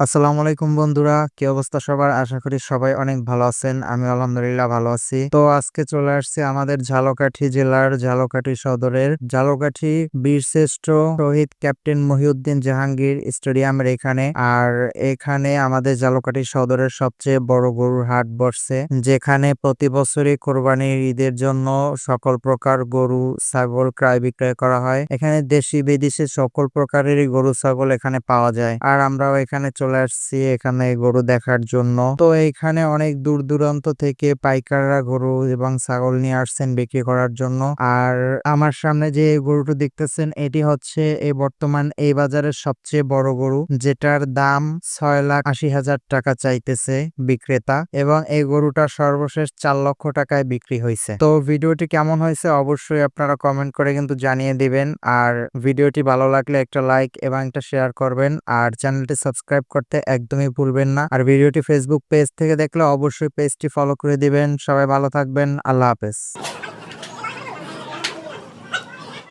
আসসালামু আলাইকুম বন্ধুরা, কি অবস্থা সবার? আশা করি সবাই অনেক ভালো আছেন আমি আলহামদুলিল্লাহ ভালো আছি। তো আজকে চলে আসছে আমাদের ঝালকাঠি জেলার ঝালকাঠি সদরের ঝালকাঠি বীরশ্রেষ্ঠ শহীদ ক্যাপ্টেন মহিউদ্দিন জাহাঙ্গীর স্টেডিয়ামের এখানে। আর এখানে আমাদের ঝালকাঠি সদরের সবচেয়ে বড় গরুর হাট বসছে, যেখানে প্রতি বছরই কোরবানির ঈদের জন্য সকল প্রকার গরু, ছাগল ক্রয় বিক্রয় করা হয়। এখানে দেশি বিদেশি সকল প্রকারেরই গরু, ছাগল এখানে পাওয়া যায়। আর আমরাও এখানে চলে আসছি এখানে গরু দেখার জন্য। তো এখানে অনেক দূর দূরান্ত থেকে পাইকাররা গরু এবং ছাগল নিয়ে আসছেন বিক্রি করার জন্য। আর আমার সামনে যে গরুটা দেখতেছেন, এটি হচ্ছে এই বর্তমান এই বাজারের সবচেয়ে বড় গরু, যেটার দাম ছয় লাখ আশি হাজার টাকা চাইতেছে বিক্রেতা এবং এই গরুটা সর্বশেষ চার লক্ষ টাকায় বিক্রি হয়েছে তো ভিডিওটি কেমন হয়েছে অবশ্যই আপনারা কমেন্ট করে কিন্তু জানিয়ে দিবেন। আর ভিডিওটি ভালো লাগলে একটা লাইক এবং একটা শেয়ার করবেন। আর চ্যানেলটি সাবস্ক্রাইব করতে একদমই ভুলবেন না। আর ভিডিওটি ফেসবুক পেজ থেকে দেখলে অবশ্যই পেজটি ফলো করে দিবেন। সবাই ভালো থাকবেন। আল্লাহ হাফেজ।